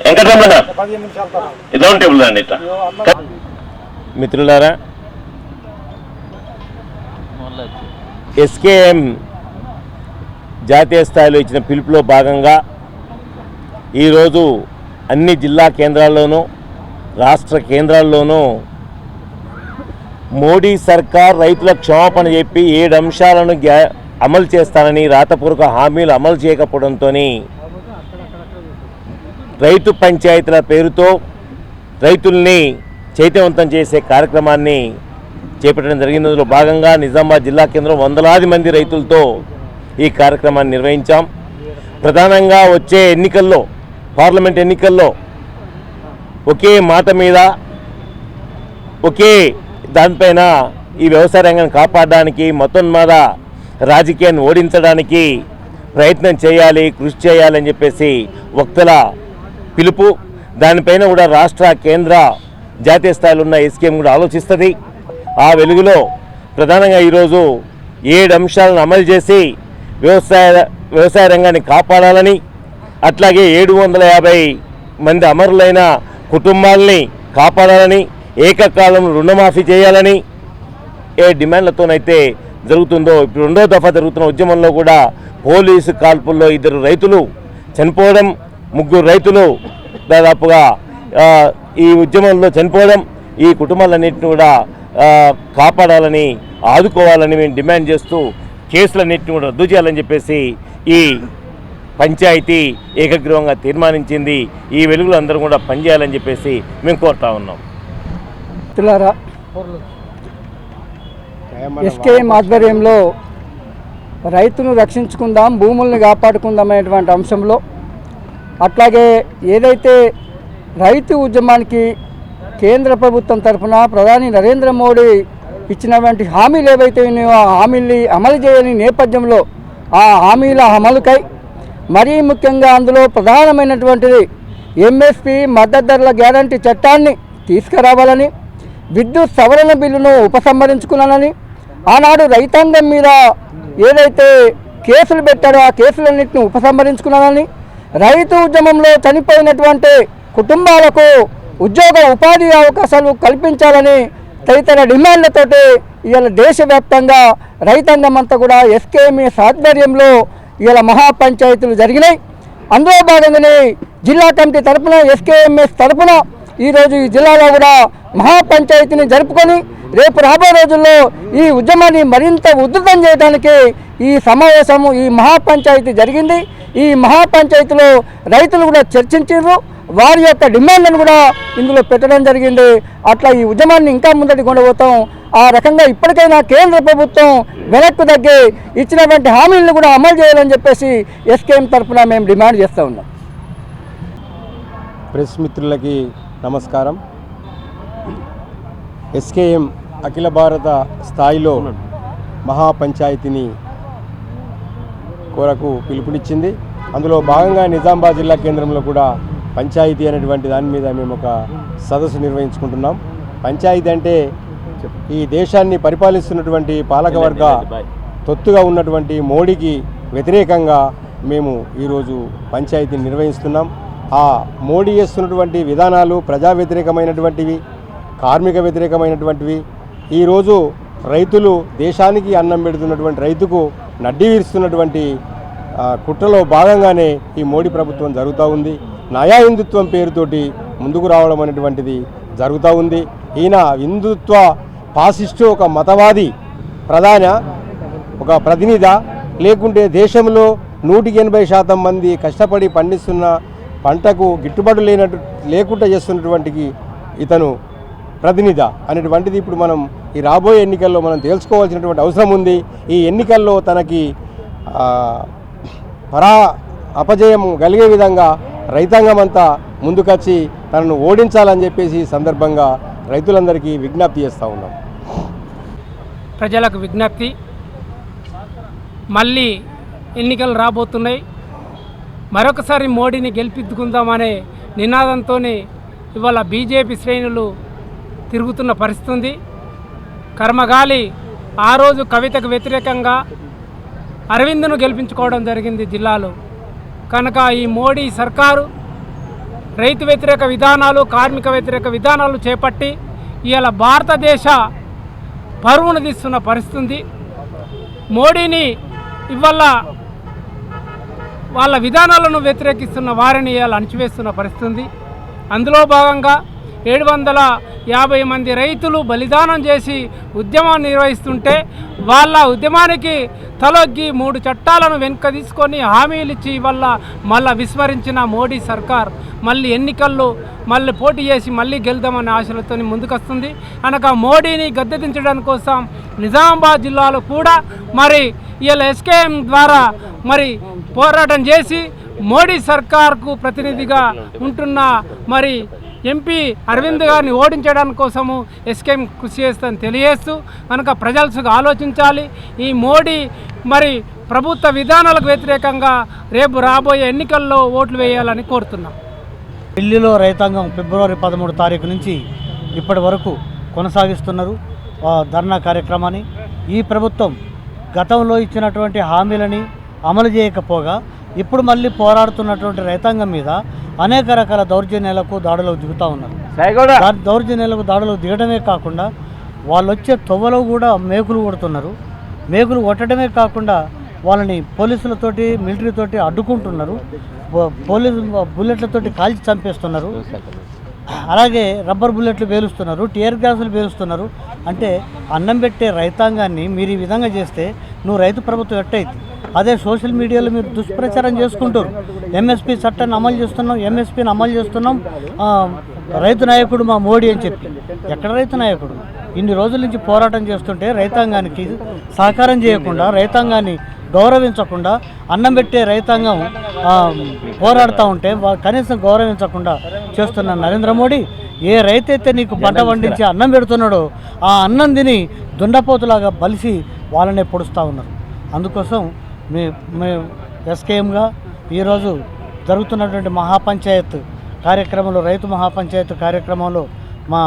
వెంకటరమణ. ఇదొక టేబుల్ అండి ఇట్లా. మిత్రులారా ఎస్కేఎం జాతీయ స్థాయిలో ఇచ్చిన పిలుపులో భాగంగా ఈరోజు అన్ని జిల్లా కేంద్రాల్లోనూ రాష్ట్ర కేంద్రాల్లోనూ మోడీ సర్కార్ రైతుల క్షమాపణ చెప్పి ఏడు అంశాలను గ్యా- అమలు చేస్తానని రాతపూర్వక హామీలు అమలు చేయకపోవడంతో రైతు పంచాయతీల పేరుతో రైతుల్ని చైతన్యవంతం చేసే కార్యక్రమాన్ని చేపట్టడం జరిగింది. అందులో భాగంగా నిజామాబాద్ జిల్లా కేంద్రం వందలాది మంది రైతులతో ఈ కార్యక్రమాన్ని నిర్వహించాం. ప్రధానంగా వచ్చే ఎన్నికల్లో పార్లమెంట్ ఎన్నికల్లో ఒకే మాట మీద ఒకే దానిపైన ఈ వ్యవసాయ రంగాన్ని కాపాడడానికి మొత్తం రాజకీయాన్ని ఓడించడానికి ప్రయత్నం చేయాలి కృషి చేయాలని చెప్పేసి వక్తల పిలుపు. దానిపైన కూడా రాష్ట్ర కేంద్ర జాతీయ స్థాయిలో ఉన్న ఎస్కేఎం కూడా ఆలోచిస్తుంది. ఆ వెలుగులో ప్రధానంగా ఈరోజు ఏడు అంశాలను అమలు చేసి వ్యవసాయ వ్యవసాయ రంగాన్ని కాపాడాలని అట్లాగే ఏడు వందల యాభై మంది అమరులైన కుటుంబాలని కాపాడాలని ఏకకాలంలో రుణమాఫీ చేయాలని ఏ డిమాండ్లతోనైతే జరుగుతుందో ఇప్పుడు రెండో దఫా జరుగుతున్న ఉద్యమంలో కూడా పోలీసు కాల్పుల్లో ఇద్దరు రైతులు చనిపోవడం ముగ్గురు రైతులు దాదాపుగా ఈ ఉద్యమంలో చనిపోవడం ఈ కుటుంబాలన్నింటినీ కూడా కాపాడాలని ఆదుకోవాలని మేము డిమాండ్ చేస్తూ కేసులన్నింటినీ కూడా రద్దు చేయాలని చెప్పేసి ఈ పంచాయతీ ఏకగ్రీవంగా తీర్మానించింది. ఈ వెలుగులు అందరూ కూడా పనిచేయాలని చెప్పేసి మేము కోరుతా ఉన్నాం. మిత్రులారా ఎస్కేఎం ఆధ్వర్యంలో రైతును రక్షించుకుందాం భూముల్ని కాపాడుకుందాం అనేటువంటి అంశంలో అట్లాగే ఏదైతే రైతు ఉద్యమానికి కేంద్ర ప్రభుత్వం తరఫున ప్రధాని నరేంద్ర మోడీ ఇచ్చినటువంటి హామీలు ఏవైతే ఉన్నాయో ఆ హామీల్ని అమలు చేయని నేపథ్యంలో ఆ హామీల అమలుకై మరీ ముఖ్యంగా అందులో ప్రధానమైనటువంటిది ఎంఎస్పి మద్దతు ధరల గ్యారంటీ చట్టాన్ని తీసుకురావాలని విద్యుత్ సవరణ బిల్లును ఉపసంహరించుకున్నానని ఆనాడు రైతాంగం మీద ఏదైతే కేసులు పెట్టారో ఆ కేసులన్నింటిని ఉపసంహరించుకున్నానని రైతు ఉద్యమంలో చనిపోయినటువంటి కుటుంబాలకు ఉద్యోగ ఉపాధి అవకాశాలు కల్పించాలని తదితర డిమాండ్లతోటి ఇవాళ దేశవ్యాప్తంగా రైతాంగం అంతా కూడా ఎస్కేఎంఎస్ ఆధ్వర్యంలో ఇవాళ మహాపంచాయతీలు జరిగినాయి. అందులో భాగంగానే జిల్లా కమిటీ తరఫున ఎస్కేఎంఎస్ తరఫున ఈరోజు ఈ జిల్లాలో కూడా మహాపంచాయతీని జరుపుకొని రేపు రాబోయే రోజుల్లో ఈ ఉద్యమాన్ని మరింత ఉధృతం చేయడానికి ఈ సమావేశము ఈ మహాపంచాయతీ జరిగింది. ఈ మహాపంచాయతీలో రైతులు కూడా చర్చించారు వారి యొక్క డిమాండ్లను కూడా ఇందులో పెట్టడం జరిగింది. అట్లా ఈ ఉద్యమాన్ని ఇంకా ముందటి కొనబోతాం. ఆ రకంగా ఇప్పటికైనా కేంద్ర ప్రభుత్వం వెనక్కు తగ్గి ఇచ్చినటువంటి హామీలను కూడా అమలు చేయాలని చెప్పేసి ఎస్కేఎం తరఫున మేము డిమాండ్ చేస్తూ ఉన్నాం. ప్రెస్ మిత్రులకి నమస్కారం. ఎస్కేఎం అఖిల భారత స్థాయిలో మహాపంచాయతీని కొరకు పిలుపునిచ్చింది. అందులో భాగంగా నిజామాబాద్ జిల్లా కేంద్రంలో కూడా పంచాయతీ అనేటువంటి దాని మీద మేము ఒక సదస్సు నిర్వహించుకుంటున్నాం. పంచాయతీ అంటే ఈ దేశాన్ని పరిపాలిస్తున్నటువంటి పాలకవర్గ తొత్తుగా ఉన్నటువంటి మోడీకి వ్యతిరేకంగా మేము ఈరోజు పంచాయతీని నిర్వహిస్తున్నాం. ఆ మోడీ చేస్తున్నటువంటి విధానాలు ప్రజా వ్యతిరేకమైనటువంటివి కార్మిక వ్యతిరేకమైనటువంటివి. ఈరోజు రైతులు దేశానికి అన్నం పెడుతున్నటువంటి రైతుకు నడ్డి వీరుస్తున్నటువంటి కుట్రలో భాగంగానే ఈ మోడీ ప్రభుత్వం జరుగుతూ ఉంది. నయా హిందుత్వం పేరుతోటి ముందుకు రావడం అనేటువంటిది జరుగుతూ ఉంది. ఈయన హిందుత్వ పాసిస్టు ఒక మతవాది ప్రధాన ఒక ప్రతినిధ. లేకుంటే దేశంలో నూటికి ఎనభై శాతం మంది కష్టపడి పండిస్తున్న పంటకు గిట్టుబాటు లేనట్టు లేకుండా చేస్తున్నటువంటికి ఇతను ప్రతినిధ అనేటువంటిది ఇప్పుడు మనం ఈ రాబోయే ఎన్నికల్లో మనం తెలుసుకోవాల్సినటువంటి అవసరం ఉంది. ఈ ఎన్నికల్లో తనకి పరా అపజయం కలిగే విధంగా రైతాంగం అంతా ముందుకొచ్చి తనను ఓడించాలని చెప్పేసి సందర్భంగా రైతులందరికీ విజ్ఞప్తి చేస్తూ ఉన్నాం. ప్రజలకు విజ్ఞప్తి. మళ్ళీ ఎన్నికలు రాబోతున్నాయి. మరొకసారి మోడీని గెలిపించుకుందామనే నినాదంతో ఇవాళ బీజేపీ శ్రేణులు తిరుగుతున్న పరిస్థితి ఉంది. కర్మగాలి ఆ రోజు కవితకు వ్యతిరేకంగా అరవింద్ను గెలిపించుకోవడం జరిగింది జిల్లాలో. కనుక ఈ మోడీ సర్కారు రైతు వ్యతిరేక విధానాలు కార్మిక వ్యతిరేక విధానాలు చేపట్టి ఇవాళ భారతదేశ పరువును తీస్తున్న పరిస్థితి మోడీని ఇవాళ వాళ్ళ విధానాలను వ్యతిరేకిస్తున్న వారిని ఇవాళ అణచివేస్తున్న పరిస్థితి అందులో భాగంగా ఏడు వందల యాభై మంది రైతులు బలిదానం చేసి ఉద్యమం నిర్వహిస్తుంటే వాళ్ళ ఉద్యమానికి తలొగ్గి మూడు చట్టాలను వెనుక తీసుకొని హామీలు ఇచ్చి వల్ల మళ్ళా విస్మరించిన మోడీ సర్కార్ మళ్ళీ ఎన్నికల్లో మళ్ళీ పోటీ చేసి మళ్ళీ గెలుదామనే ఆశలతో ముందుకొస్తుంది. అనగా మోడీని గద్దెదించడం కోసం నిజామాబాద్ జిల్లాలో కూడా మరి ఇలా ఎస్కేఎం ద్వారా మరి పోరాటం చేసి మోడీ సర్కార్కు ప్రతినిధిగా ఉంటున్న మరి ఎంపీ అరవింద్ గారిని ఓడించడానికి కోసము ఎస్కేఎం కృషి చేస్తుందని తెలియజేస్తూ కనుక ప్రజలు ఆలోచించాలి. ఈ మోడీ మరి ప్రభుత్వ విధానాలకు వ్యతిరేకంగా రేపు రాబోయే ఎన్నికల్లో ఓట్లు వేయాలని కోరుతున్నాం. ఢిల్లీలో రైతాంగం ఫిబ్రవరి పదమూడు తారీఖు నుంచి ఇప్పటి వరకు కొనసాగిస్తున్నారు ధర్నా కార్యక్రమాన్ని. ఈ ప్రభుత్వం గతంలో ఇచ్చినటువంటి హామీలని అమలు చేయకపోగా ఇప్పుడు మళ్ళీ పోరాడుతున్నటువంటి రైతాంగం మీద అనేక రకాల దౌర్జన్యాలకు దాడులకు దిగుతూ ఉన్నారు. దౌర్జన్యాలకు దాడులకు దిగడమే కాకుండా వాళ్ళు వచ్చే తొవ్వలో కూడా మేకులు కొడుతున్నారు. మేకులు కొట్టడమే కాకుండా వాళ్ళని పోలీసులతోటి మిలిటరీతోటి అడ్డుకుంటున్నారు. పోలీసు బుల్లెట్లతోటి కాల్చి చంపేస్తున్నారు. అలాగే రబ్బర్ బుల్లెట్లు పేలుస్తున్నారు టీఆర్ గ్యాసులు పేలుస్తున్నారు. అంటే అన్నం పెట్టే రైతాంగాన్ని మీరు ఈ విధంగా చేస్తే నువ్వు రైతు ప్రభుత్వం ఎట్టయిద్ది? అదే సోషల్ మీడియాలో మీరు దుష్ప్రచారం చేసుకుంటారు ఎంఎస్పి చట్టాన్ని అమలు చేస్తున్నాం ఎంఎస్పిని అమలు చేస్తున్నాం. రైతు నాయకుడు మా మోడీ అని చెప్పి. ఎక్కడ రైతు నాయకుడు? ఇన్ని రోజుల నుంచి పోరాటం చేస్తుంటే రైతాంగానికి సహకారం చేయకుండా రైతాంగాన్ని గౌరవించకుండా అన్నం పెట్టే రైతాంగం పోరాడుతూ ఉంటే కనీసం గౌరవించకుండా చేస్తున్న నరేంద్ర మోడీ ఏ రైతైతే నీకు పంట పండించి అన్నం పెడుతున్నాడో ఆ అన్నం తిని దుండపోతులాగా బలిసి వాళ్ళనే పొడుస్తూ ఉన్నారు. అందుకోసం మీ మేము ఎస్కేఎంగా ఈరోజు జరుగుతున్నటువంటి మహాపంచాయత్ కార్యక్రమంలో రైతు మహాపంచాయత్ కార్యక్రమంలో మా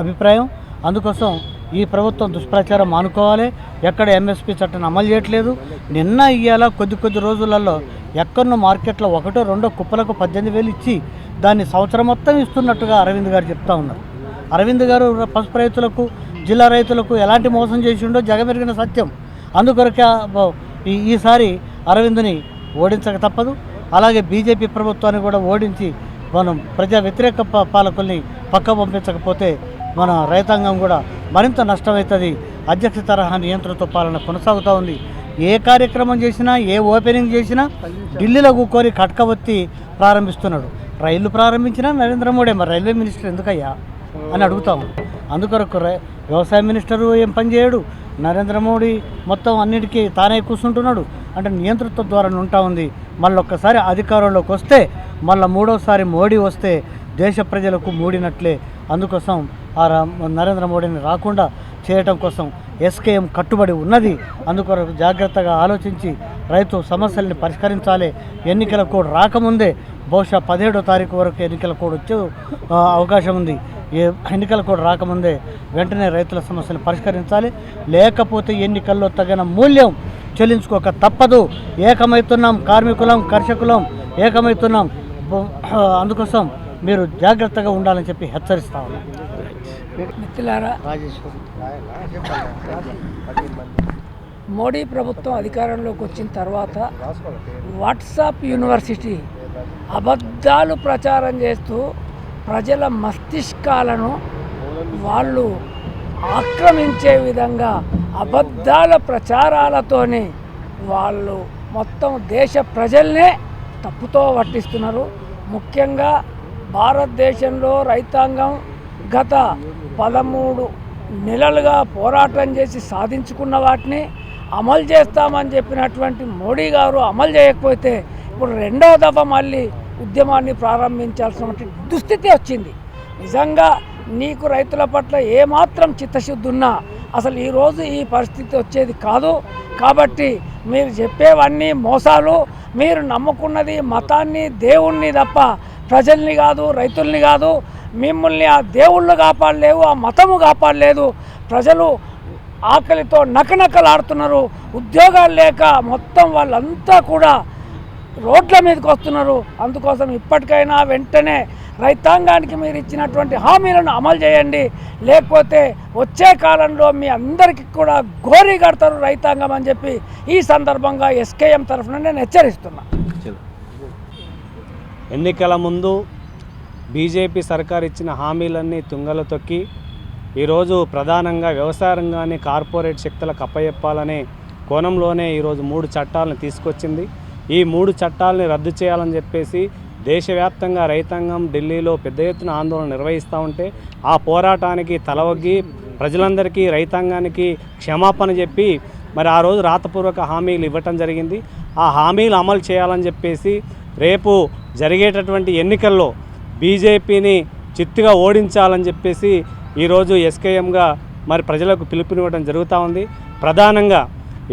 అభిప్రాయం. అందుకోసం ఈ ప్రభుత్వం దుష్ప్రచారం మానుకోవాలి. ఎక్కడ ఎంఎస్పి చట్టాన్ని అమలు చేయట్లేదు. నిన్న ఇయ్యాల కొద్ది కొద్ది రోజులలో ఎక్కడో మార్కెట్లో ఒకటో రెండో కుప్పలకు పద్దెనిమిది వేలు ఇచ్చి దాన్ని సంవత్సరం మొత్తం ఇస్తున్నట్టుగా అరవింద్ గారు చెప్తా ఉన్నారు. అరవింద్ గారు పసుపు రైతులకు జిల్లా రైతులకు ఎలాంటి మోసం చేసిండో జగమెరిగిన సత్యం. అందుకొరకే ఈ ఈసారి అరవింద్ని ఓడించక తప్పదు. అలాగే బీజేపీ ప్రభుత్వాన్ని కూడా ఓడించి మనం ప్రజా వ్యతిరేక ప- పాలకుల్ని పక్క పంపించకపోతే మన రైతాంగం కూడా మరింత నష్టమవుతుంది. అధ్యక్ష తరహా నియంత్రణతో పాలన కొనసాగుతూ ఉంది. ఏ కార్యక్రమం చేసినా ఏ ఓపెనింగ్ చేసినా ఢిల్లీలో కూకొని కట్కవత్తి ప్రారంభిస్తున్నాడు. రైళ్ళు ప్రారంభించినా నరేంద్ర మోడీ మరి రైల్వే మినిస్టర్ ఎందుకయ్యా అని అడుగుతాము అందుకొరకు రై- వ్యవసాయ మినిస్టరు ఏం పనిచేయడు నరేంద్ర మోడీ మొత్తం అన్నిటికీ తానే కూర్చుంటున్నాడు. అంటే నియంతృత్వ ద్వారా ఉంటా ఉంది. మళ్ళీ ఒక్కసారి అధికారంలోకి వస్తే మళ్ళీ మూడోసారి మోడీ వస్తే దేశ ప్రజలకు మూడినట్లే. అందుకోసం ఆ రా- నరేంద్ర మోడీని రాకుండా చేయటం కోసం ఎస్కేఎం కట్టుబడి ఉన్నది. అందుకొరకు జాగ్రత్తగా ఆలోచించి రైతు సమస్యల్ని పరిష్కరించాలి. ఎన్నికల కోడ్ రాకముందే బహుశా పదిహేడో తారీఖు వరకు ఎన్నికల కోడ్ వచ్చే అవకాశం ఉంది. ఏ ఎన్నికల కోడ్ రాకముందే వెంటనే రైతుల సమస్యలు పరిష్కరించాలి. లేకపోతే ఎన్నికల్లో తగిన మూల్యం చెల్లించుకోక తప్పదు. ఏకమవుతున్నాం కార్మికులం కర్షకులం ఏకమవుతున్నాం అందుకోసం మీరు జాగ్రత్తగా ఉండాలని చెప్పి హెచ్చరిస్తా ఉన్నాం. మిత్రులారా రాజేశ్వరి మోడీ ప్రభుత్వం అధికారంలోకి వచ్చిన తర్వాత వాట్సాప్ యూనివర్సిటీ అబద్ధాలు ప్రచారం చేస్తూ ప్రజల మస్తిష్కాలను వాళ్ళు ఆక్రమించే విధంగా అబద్ధాల ప్రచారాలతోని వాళ్ళు మొత్తం దేశ ప్రజల్నే తప్పుతో పట్టిస్తున్నారు ముఖ్యంగా భారతదేశంలో రైతాంగం గత పదమూడు నెలలుగా పోరాటం చేసి సాధించుకున్న వాటిని అమలు చేస్తామని చెప్పినటువంటి మోడీ గారు అమలు చేయకపోతే ఇప్పుడు రెండో దఫ మళ్ళీ ఉద్యమాన్ని ప్రారంభించాల్సిన దుస్థితి వచ్చింది. నిజంగా నీకు రైతుల పట్ల ఏమాత్రం చిత్తశుద్ధి ఉన్నా అసలు ఈరోజు ఈ పరిస్థితి వచ్చేది కాదు. కాబట్టి మీరు చెప్పేవన్నీ మోసాలు మీరు నమ్ముకున్నది మతాన్ని దేవుణ్ణి తప్ప ప్రజల్ని కాదు రైతుల్ని కాదు మిమ్మల్ని ఆ దేవుళ్ళు కాపాడలేవు ఆ మతము కాపాడలేదు. ప్రజలు ఆకలితో నకనకలాడుతున్నారు. ఉద్యోగాలు లేక మొత్తం వాళ్ళంతా కూడా రోడ్ల మీదకి వస్తున్నారు. అందుకోసం ఇప్పటికైనా వెంటనే రైతాంగానికి మీరు ఇచ్చినటువంటి హామీలను అమలు చేయండి. లేకపోతే వచ్చే కాలంలో మీ అందరికీ కూడా గోరీ కడతారు రైతాంగం అని చెప్పి ఈ సందర్భంగా ఎస్కేఎం తరఫున నేను హెచ్చరిస్తున్నా. ఎన్నికల ముందు బీజేపీ సర్కార్ ఇచ్చిన హామీలన్నీ తుంగలు తొక్కి ఈరోజు ప్రధానంగా వ్యవసాయ రంగాన్ని కార్పొరేట్ శక్తులకు అప్పయెప్పాలనే కోణంలోనే ఈరోజు మూడు చట్టాలను తీసుకొచ్చింది. ఈ మూడు చట్టాలని రద్దు చేయాలని చెప్పేసి దేశవ్యాప్తంగా రైతాంగం ఢిల్లీలో పెద్ద ఎత్తున ఆందోళన నిర్వహిస్తూ ఉంటే ఆ పోరాటానికి తలవగ్గి ప్రజలందరికీ రైతాంగానికి క్షమాపణ చెప్పి మరి ఆ రోజు రాతపూర్వక హామీలు ఇవ్వటం జరిగింది. ఆ హామీలు అమలు చేయాలని చెప్పేసి రేపు జరిగేటటువంటి ఎన్నికల్లో బీజేపీని చిత్తుగా ఓడించాలని చెప్పేసి ఈరోజు ఎస్కేఎంగా మరి ప్రజలకు పిలుపునివ్వడం జరుగుతూ ఉంది. ప్రధానంగా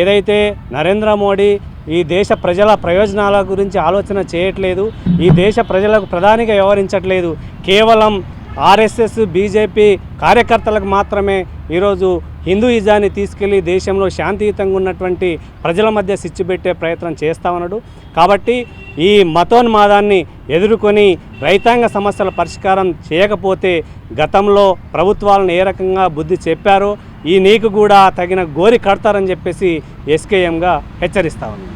ఏదైతే నరేంద్ర మోడీ ఈ దేశ ప్రజల ప్రయోజనాల గురించి ఆలోచన చేయట్లేదు. ఈ దేశ ప్రజలకు ప్రధానిగా వ్యవహరించట్లేదు. కేవలం ఆర్ఎస్ఎస్ బీజేపీ కార్యకర్తలకు మాత్రమే ఈరోజు హిందూయిజాన్ని తీసుకెళ్ళి దేశంలో శాంతియుతంగా ఉన్నటువంటి ప్రజల మధ్య సిచ్చుపెట్టే ప్రయత్నం చేస్తా ఉన్నాడు. కాబట్టి ఈ మతోన్మాదాన్ని ఎదుర్కొని రైతాంగ సమస్యల పరిష్కారం చేయకపోతే గతంలో ప్రభుత్వాలను ఏ రకంగా బుద్ధి చెప్పారో ఈ నీకు కూడా తగిన గోరి కడతారని చెప్పేసి ఎస్కేఎంగా హెచ్చరిస్తా ఉన్నాం